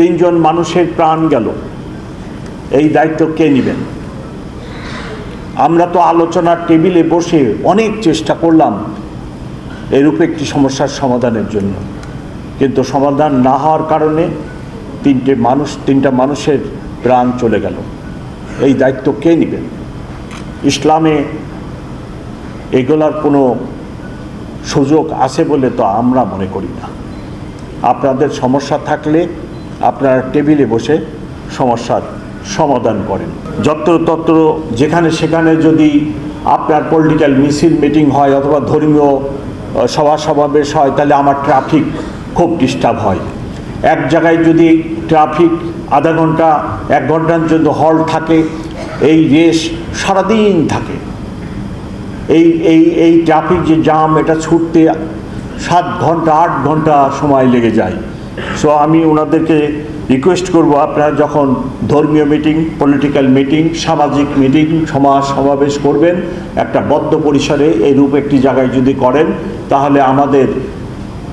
তিনজন মানুষের প্রাণ গেল। এই দায়িত্ব কে নেবেন? আমরা তো আলোচনার টেবিলে বসে অনেক চেষ্টা করলাম এরূপ একটি সমস্যার সমাধানের জন্য। কিন্তু সমাধান না হওয়ার কারণে তিনটে মানুষ, তিনটা মানুষের প্রাণ চলে গেল। এই দায়িত্ব কে নেবেন? ইসলামে এগুলার কোনো সুযোগ আছে বলে তো আমরা মনে করি না। আপনাদের সমস্যা থাকলে আপনারা টেবিলে বসে সমস্যার সমাধান করেন। যত্রতত্র যেখানে সেখানে যদি আপনার পলিটিক্যাল মিছিল মিটিং হয় অথবা ধর্মীয় সভা সমাবেশ হয়, তাহলে আমার ট্রাফিক খুব ডিস্টার্ব হয়। এক জায়গায় যদি ট্রাফিক আধা ঘণ্টা, এক ঘণ্টার জন্য হল থাকে, এই রেস সারাদিন থাকে। এই এই এই ট্রাফিক যে জাম এটা ছুটতে সাত ঘণ্টা, আট ঘণ্টা সময় লেগে যায়। সো আমি ওনাদেরকে রিকোয়েস্ট করব আপনারা যখন ধর্মীয় মিটিং পলিটিক্যাল মিটিং সামাজিক মিটিং সমাজ সমাবেশ করবেন, একটা বদ্ধ পরিসরে এইরূপ একটি জায়গায় যদি করেন, তাহলে আমাদের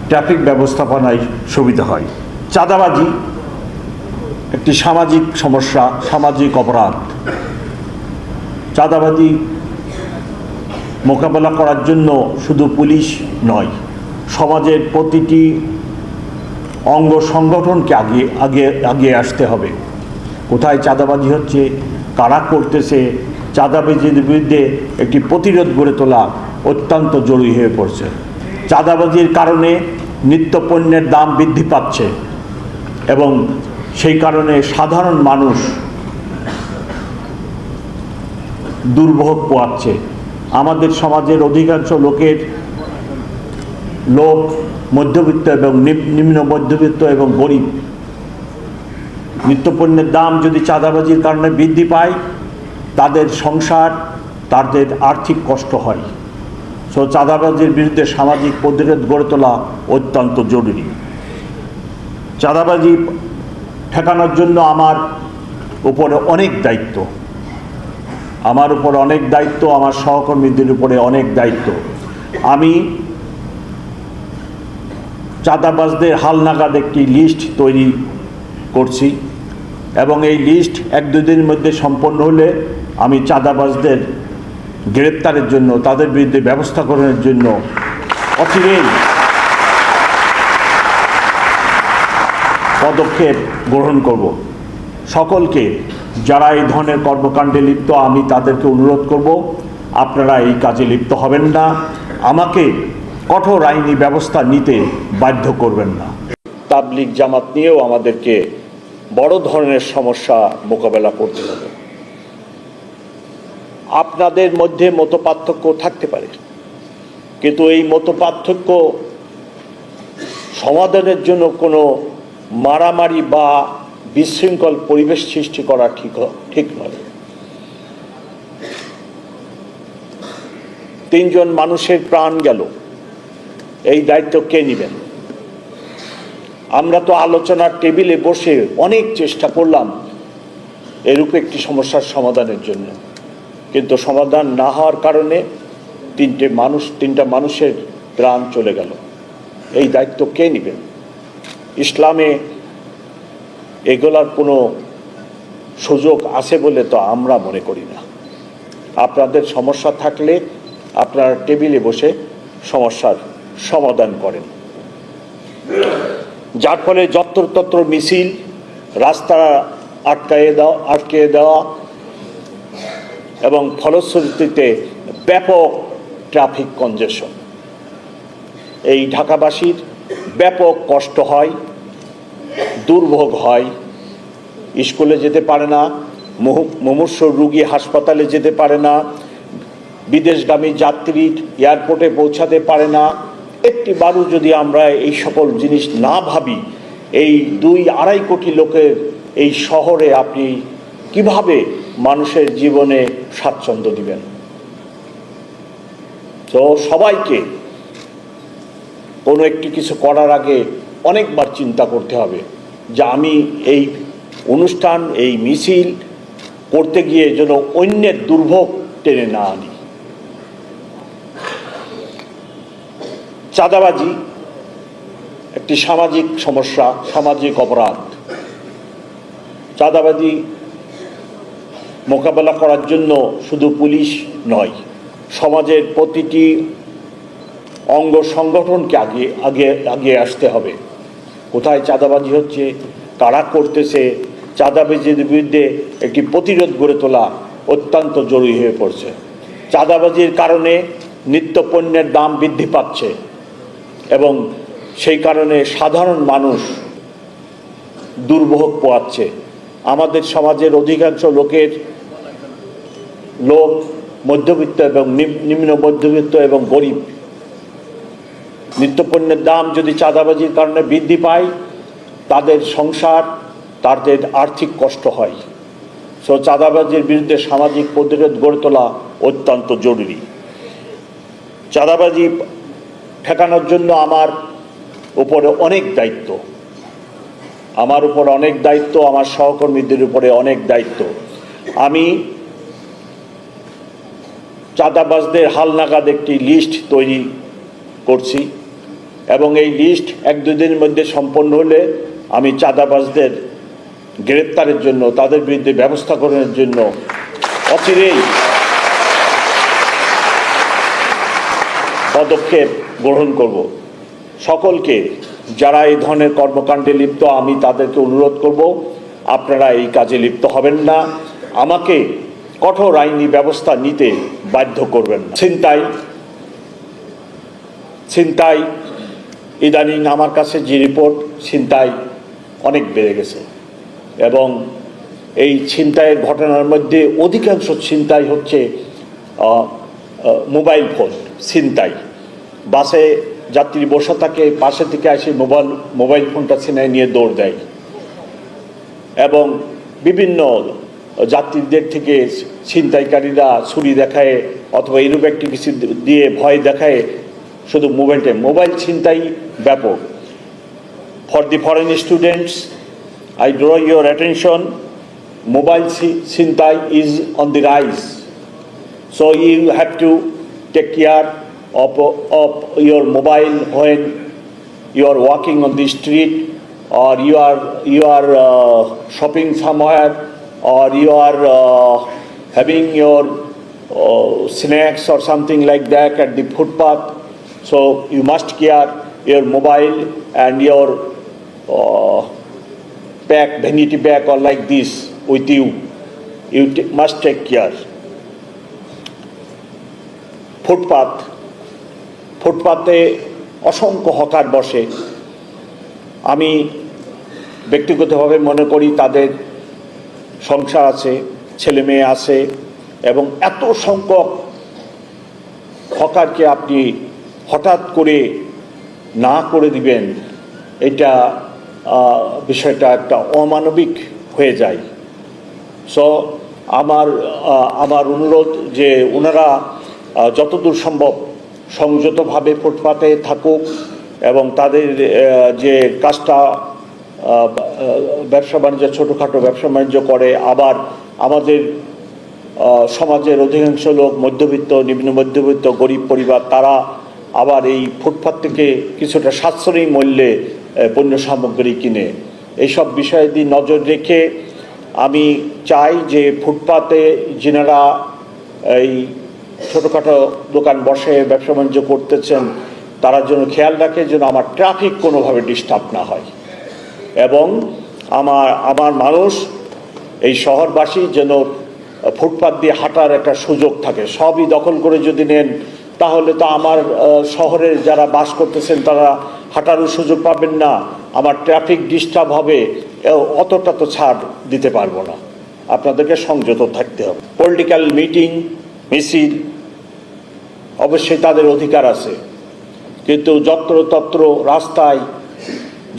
ট্রাফিক ব্যবস্থাপনায় সুবিধা হয়। চাঁদাবাজি একটি সামাজিক সমস্যা, সামাজিক অপরাধ। চাঁদাবাজি মোকাবেলা করার জন্য শুধু পুলিশ নয়, সমাজের প্রতিটি অঙ্গ সংগঠনকে আগে আগে আগে আসতে হবে। কোথায় চাঁদাবাজি হচ্ছে, কারা করতেছে, চাঁদাবাজির বিরুদ্ধে একটি প্রতিরোধ গড়ে তোলা অত্যন্ত জরুরি হয়ে পড়ছে। চাঁদাবাজির কারণে নিত্য পণ্যের দাম বৃদ্ধি পাচ্ছে এবং সেই কারণে সাধারণ মানুষ দুর্ভোগ পোয়াচ্ছে আমাদের সমাজের অধিকাংশ লোকের লোক, মধ্যবিত্ত এবং নিম- নিম্ন মধ্যবিত্ত এবং গরিব। নিত্যপণ্যের দাম যদি চাঁদাবাজির কারণে বৃদ্ধি পায়, তাদের সংসার, তাদের আর্থিক কষ্ট হয়। সো চাঁদাবাজির বিরুদ্ধে সামাজিক প্রতিরোধ গড়ে তোলা অত্যন্ত জরুরি। চাঁদাবাজি ঠেকানোর জন্য আমার উপরে অনেক দায়িত্ব। আমার উপর অনেক দায়িত্ব, আমার সহকর্মীদের উপরে অনেক দায়িত্ব। আমি চাঁদাবাজদের হালনাগাদ একটি লিস্ট তৈরি করছি এবং এই লিস্ট এক দুদিনের মধ্যে সম্পন্ন হলে আমি চাঁদাবাজদের গ্রেপ্তারের জন্য, তাদের বিরুদ্ধে ব্যবস্থা গ্রহণের জন্য অচিরেই পদক্ষেপ গ্রহণ করব। সকলকে যারা এই ধরনের কর্মকাণ্ডে লিপ্ত, আমি তাদেরকে অনুরোধ করব, আপনারা এই কাজে লিপ্ত হবেন না। আমাকে কঠোর আইনি ব্যবস্থা নিতে বাধ্য করবেন না। তাবলিক জামাত নিয়েও আমাদেরকে বড় ধরনের সমস্যা মোকাবেলা করতে হবে। আপনাদের মধ্যে মতপার্থক্য থাকতে পারে, কিন্তু এই মতপার্থক্য সমাধানের জন্য কোনো মারামারি বা বিশৃঙ্খল পরিবেশ সৃষ্টি করা ঠিক ঠিক নয়। তিনজন মানুষের প্রাণ গেল, এই দায়িত্ব কে নেবেন? আমরা তো আলোচনার টেবিলে বসে অনেক চেষ্টা করলাম এরূপ একটি সমস্যার সমাধানের জন্য। কিন্তু সমাধান না হওয়ার কারণে তিনটে মানুষ, তিনটা মানুষের প্রাণ চলে গেল। এই দায়িত্ব কে নেবেন ইসলামে এগুলার কোনো সুযোগ আছে বলে তো আমরা মনে করি না। আপনাদের সমস্যা থাকলে আপনারা টেবিলে বসে সমস্যার সমাধান করেন। যার ফলে যত্রতত্র মিছিল, রাস্তা আটকায়ে দেওয়া আটকে দেওয়া এবং ফলশ্রুতিতে ব্যাপক ট্রাফিক কনজেশন এই ঢাকাবাসীর ব্যাপক কষ্ট হয়, দুর্ভোগ হয়। স্কুলে যেতে পারে না মুমূর্ষ রুগী হাসপাতালে যেতে পারে না, বিদেশগামী যাত্রী এয়ারপোর্টে পৌঁছাতে পারে না। একটি বারও যদি আমরা এই সকল জিনিস না ভাবি, এই দুই আড়াই কোটি লোকের এই শহরে আপনি কীভাবে মানুষের জীবনে স্বাচ্ছন্দ্য দিবেন? তো সবাইকে কোনো একটি কিছু করার আগে অনেকবার চিন্তা করতে হবে যে আমি এই অনুষ্ঠান, এই মিছিল করতে গিয়ে যেন অন্যের দুর্ভোগ টেনে না আনি। চাঁদাবাজি, একটি সামাজিক সমস্যা, সামাজিক অপরাধ। চাঁদাবাজি মোকাবেলা করার জন্য শুধু পুলিশ নয়, সমাজের প্রতিটি অঙ্গ সংগঠনকে আগে আগে আগে আসতে হবে। কোথায় চাঁদাবাজি হচ্ছে, কারা করতেছে, চাঁদাবাজির বিরুদ্ধে একটি প্রতিরোধ গড়ে তোলা অত্যন্ত জরুরি হয়ে পড়ছে। চাঁদাবাজির কারণে নিত্য পণ্যের দাম বৃদ্ধি পাচ্ছে। এবং সেই কারণে সাধারণ মানুষ দুর্ভোগ পোয়াচ্ছে আমাদের সমাজের অধিকাংশ লোকের লোক মধ্যবিত্ত এবং নিম- নিম্ন মধ্যবিত্ত এবং গরিব। নিত্যপণ্যের দাম যদি চাঁদাবাজির কারণে বৃদ্ধি পায়, তাদের সংসার, তাদের আর্থিক কষ্ট হয়। সো চাঁদাবাজির বিরুদ্ধে সামাজিক প্রতিরোধ গড়ে তোলা অত্যন্ত জরুরি। চাঁদাবাজি ঠেকানোর জন্য আমার উপরে অনেক দায়িত্ব। আমার উপর অনেক দায়িত্ব, আমার সহকর্মীদের উপরে অনেক দায়িত্ব। আমি চাঁদাবাজদের হালনাগাদ একটি লিস্ট তৈরি করছি এবং এই লিস্ট এক দুদিনের মধ্যে সম্পন্ন হলে আমি চাঁদাবাজদের গ্রেপ্তারের জন্য, তাদের বিরুদ্ধে ব্যবস্থা গ্রহণের জন্য অচিরেই পদক্ষেপ গ্রহণ করব। সকলকে যারা এই ধরনের কর্মকাণ্ডে লিপ্ত, আমি তাদেরকে অনুরোধ করব, আপনারা এই কাজে লিপ্ত হবেন না। আমাকে কঠোর আইনি ব্যবস্থা নিতে বাধ্য করবেন না। ছিনতাই ছিনতাই, ইদানিং আমার কাছে যে রিপোর্ট, ছিনতাই অনেক বেড়ে গেছে। এবং এই ছিনতাইয়ের ঘটনার মধ্যে অধিকাংশ ছিনতাই হচ্ছে মোবাইল ফোন, ছিনতাই। বাসে যাত্রী বসে থাকে, পাশে থেকে এসে মোবাইল মোবাইল ফোনটা ছিনাই নিয়ে দৌড় দেয়। এবং বিভিন্ন যাত্রীদের থেকে ছিনতাইকারীরা ছুরি দেখায় অথবা এরূপ একটি কিছু দিয়ে ভয় দেখায়, শুধু মোবাইলটা মোবাইল ছিনতাই ব্যাপক। For the foreign students I draw your attention mobile ছিনতাই is on the rise so you have to take care up, up your mobile when you are walking on the street or you are, you are uh, shopping somewhere or you are uh, having your uh, snacks or something like that at the footpath. So you must care your mobile and your uh, pack, vanity pack or like this with you. You must take care. Footpath ফুটপাতে অসংখ্য hawker বসে। আমি ব্যক্তিগতভাবে মনে করি তাদের সংসার আছে, ছেলে মেয়ে আছে এবং এত সংখ্যক হকারকে আপনি হঠাৎ করে না করে দিবেন, এটা বিষয়টা একটা অমানবিক হয়ে যায়। সো আমার আমার অনুরোধ যে ওনারা যতদূর সম্ভব সংযতভাবে ফুটপাতে থাকুক এবং তাদের যে কাজটা ব্যবসা বাণিজ্য, ছোটোখাটো ব্যবসা বাণিজ্য করে, আবার আমাদের সমাজের অধিকাংশ লোক, মধ্যবিত্ত, নিম্ন মধ্যবিত্ত, গরিব পরিবার, তারা আবার এই ফুটপাত থেকে কিছুটা সাশ্রয়ী মূল্যে পণ্য সামগ্রী কিনে। এইসব বিষয় দিয়ে নজর রেখে আমি চাই যে ফুটপাতে যেনারা এই ছোটোখাটো দোকান বসে ব্যবসা বাণিজ্য করতেছেন, তারা যেন খেয়াল রাখে যেন আমার ট্রাফিক কোনোভাবে ডিস্টার্ব না হয়। এবং আমার আমার মানুষ, এই শহরবাসী যেন ফুটপাত দিয়ে হাঁটার একটা সুযোগ থাকে। সবই দখল করে যদি নেন, তাহলে তো আমার শহরের যারা বাস করতেছেন, তারা হাঁটারও সুযোগ পাবেন না। আমার ট্রাফিক ডিস্টার্ব হবে অতটা তো ছাড় দিতে পারব না। আপনাদেরকে সংযত থাকতে হবে। পলিটিক্যাল মিটিং, মিছিল অবশ্যই তাদের অধিকার আছে। কিন্তু যত্রতত্র রাস্তায়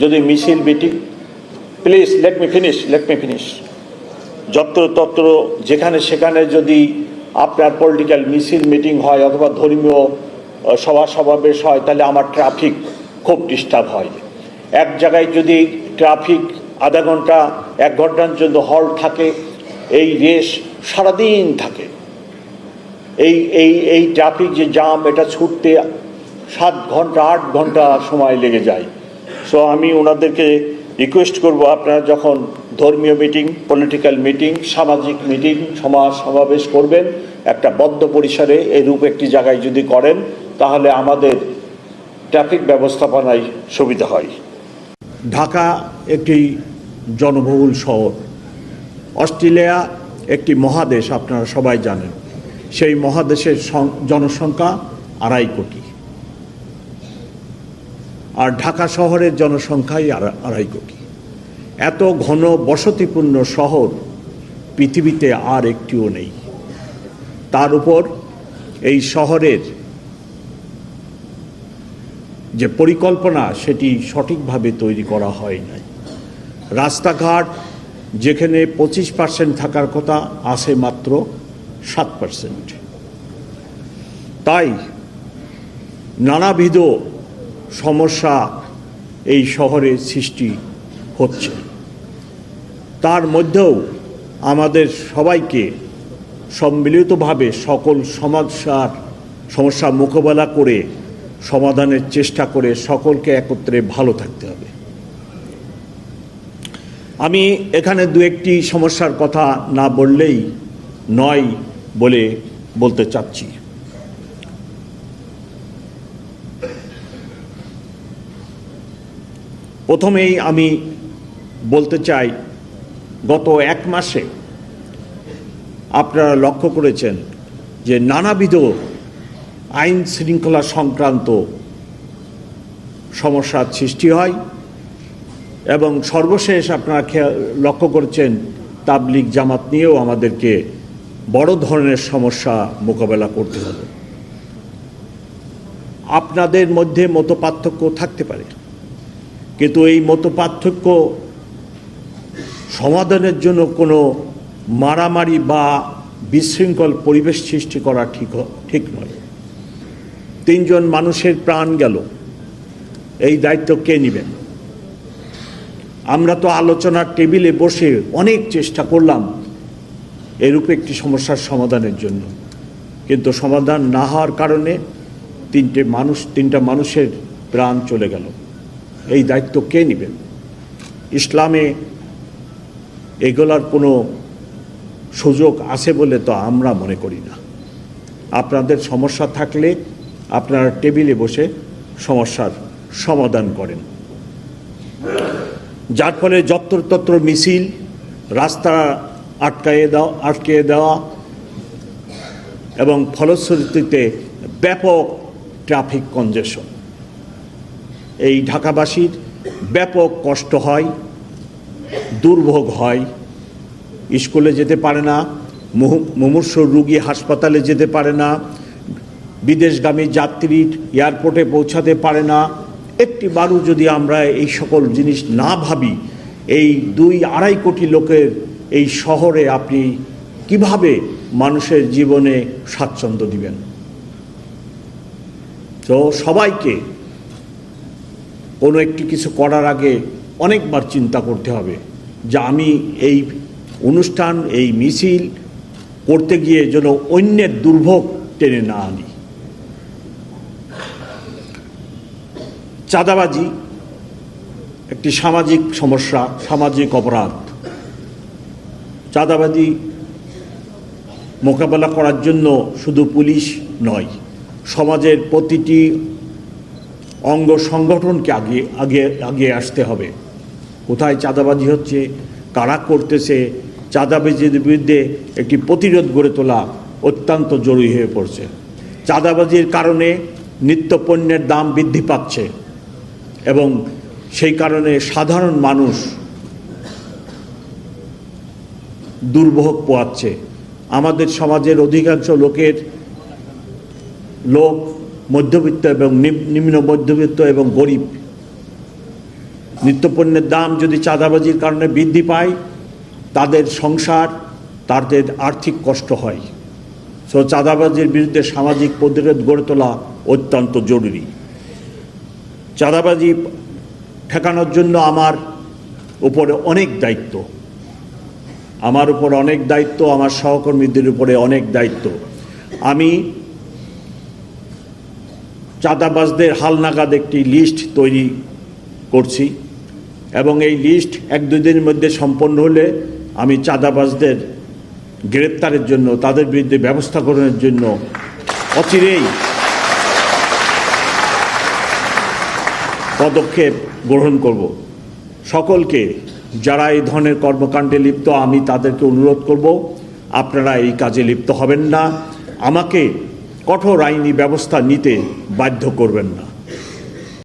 যদি মিছিল, meeting please let me finish let me finish যত্রতত্র যেখানে সেখানে যদি আপনার পলিটিক্যাল মিছিল, মিটিং হয় অথবা ধর্মীয় সভা, সমাবেশ হয়, তাহলে আমার ট্রাফিক খুব ডিস্টার্ব হয়। এক জায়গায় যদি ট্রাফিক আধা ঘণ্টা, এক ঘণ্টার জন্য হল থাকে, এই রেস সারাদিন থাকে। এই এই এই ট্রাফিক যে জাম এটা ছুটতে সাত ঘণ্টা, আট ঘণ্টা সময় লেগে যায়। সো আমি ওনাদেরকে রিকোয়েস্ট করব, আপনারা যখন ধর্মীয় মিটিং পলিটিক্যাল মিটিং সামাজিক মিটিং সমাজ সমাবেশ করবেন, একটা বদ্ধ পরিসরে এরূপ একটি জায়গায় যদি করেন, তাহলে আমাদের ট্রাফিক ব্যবস্থাপনায় সুবিধা হয়। ঢাকা একটি জনবহুল শহর। অস্ট্রেলিয়া একটি মহাদেশ, আপনারা সবাই জানেন। সেই মহাদেশের জনসংখ্যা আড়াই কোটি। আর ঢাকা শহরের জনসংখ্যাই আড়া- আড়াই কোটি। এত ঘন বসতিপূর্ণ শহর পৃথিবীতে আর একটিও নেই। তার উপর এই শহরের যে পরিকল্পনা, সেটি সঠিকভাবে তৈরি করা হয় নাই। রাস্তাঘাট যেখানে পঁচিশ পার্সেন্ট থাকার কথা, আছে মাত্র সাত পার্সেন্ট তাই নানাবিধ সমস্যা এই শহরে সৃষ্টি হচ্ছে। তার মধ্যেও আমাদের সবাইকে সম্মিলিতভাবে সকল সমস্যার, সমস্যা মোকাবেলা করে সমাধানের চেষ্টা করে সকলকে একত্রে ভালো থাকতে হবে। আমি এখানে দু একটি সমস্যার কথা না বললেই নয় বলে বলতে চাচ্ছি। প্রথমেই আমি বলতে চাই, গত এক মাসে আপনারা লক্ষ্য করেছেন যে নানাবিধ আইন শৃঙ্খলা সংক্রান্ত সমস্যার সৃষ্টি হয় এবং সর্বশেষ আপনারা লক্ষ্য করছেন তাবলিগ জামাত নিয়েও আমাদেরকে বড় ধরনের সমস্যা মোকাবেলা করতে হবে। আপনাদের মধ্যে মত পার্থক্য থাকতে পারে। কিন্তু এই মত পার্থক্য সমাধানের জন্য কোনো মারামারি বা বিশৃঙ্খল পরিবেশ সৃষ্টি করা ঠিক ঠিক নয়। তিনজন মানুষের প্রাণ গেল। এই দায়িত্ব কে নেবেন আমরা তো আলোচনার টেবিলে বসে অনেক চেষ্টা করলাম। এরূপ একটি সমস্যার সমাধানের জন্য। কিন্তু সমাধান না হওয়ার কারণে তিনটে মানুষ, তিনটা মানুষের প্রাণ চলে গেল। এই দায়িত্ব কে নেবেন? ইসলামে এগুলার কোনো সুযোগ আছে বলে তো আমরা মনে করি না। আপনাদের সমস্যা থাকলে আপনারা টেবিলে বসে সমস্যার সমাধান করেন। যার ফলে যত্রতত্র মিছিল, রাস্তা আটকায়ে দেওয়া আটকিয়ে দেওয়া এবং ফলশ্রুতিতে ব্যাপক ট্রাফিক কনজেশন এই ঢাকাবাসীর ব্যাপক কষ্ট হয়, দুর্ভোগ হয়। স্কুলে যেতে পারে না মুমূর্ষ রুগী হাসপাতালে যেতে পারে না, বিদেশগামী যাত্রী এয়ারপোর্টে পৌঁছাতে পারে না। একটি বারও যদি আমরা এই সকল জিনিস না ভাবি, এই দুই আড়াই কোটি লোকের এই শহরে আপনি কীভাবে মানুষের জীবনে স্বাচ্ছন্দ্য দিবেন? তো সবাইকে কোনো একটি কিছু করার আগে অনেকবার চিন্তা করতে হবে যে আমি এই অনুষ্ঠান, এই মিছিল করতে গিয়ে যেন অন্যের দুর্ভোগ টেনে না আনি। চাঁদাবাজি একটি সামাজিক সমস্যা, সামাজিক অপরাধ। চাঁদাবাজি মোকাবেলা করার জন্য শুধু পুলিশ নয়, সমাজের প্রতিটি অঙ্গ সংগঠনকে আগে আগে আগে আসতে হবে। কোথায় চাঁদাবাজি হচ্ছে, কারা করতেছে, চাঁদাবাজির বিরুদ্ধে একটি প্রতিরোধ গড়ে তোলা অত্যন্ত জরুরি হয়ে পড়ছে। চাঁদাবাজির কারণে নিত্যপণ্যের দাম বৃদ্ধি পাচ্ছে এবং সেই কারণে সাধারণ মানুষ দুর্ভোগ পোয়াচ্ছে আমাদের সমাজের অধিকাংশ লোকের লোক মধ্যবিত্ত এবং নিম- নিম্ন মধ্যবিত্ত এবং গরিব। নিত্যপণ্যের দাম যদি চাঁদাবাজির কারণে বৃদ্ধি পায়, তাদের সংসার, তাদের আর্থিক কষ্ট হয়। সো চাঁদাবাজির বিরুদ্ধে সামাজিক প্রতিরোধ গড়ে তোলা অত্যন্ত জরুরি। চাঁদাবাজি ঠেকানোর জন্য আমার উপরে অনেক দায়িত্ব। আমার উপর অনেক দায়িত্ব, আমার সহকর্মীদের উপরে অনেক দায়িত্ব। আমি চাঁদাবাজদের হালনাগাদ একটি লিস্ট তৈরি করছি এবং এই লিস্ট এক দুই দিনের মধ্যে সম্পন্ন হলে আমি চাঁদাবাজদের গ্রেপ্তারের জন্য, তাদের বিরুদ্ধে ব্যবস্থা গ্রহণের জন্য অচিরেই পদক্ষেপ গ্রহণ করব। সকলকে যারা এই ধরনের কর্মকাণ্ডে লিপ্ত, আমি তাদেরকে অনুরোধ করব, আপনারা এই কাজে লিপ্ত হবেন না। আমাকে কঠোর আইনি ব্যবস্থা নিতে বাধ্য করবেন না।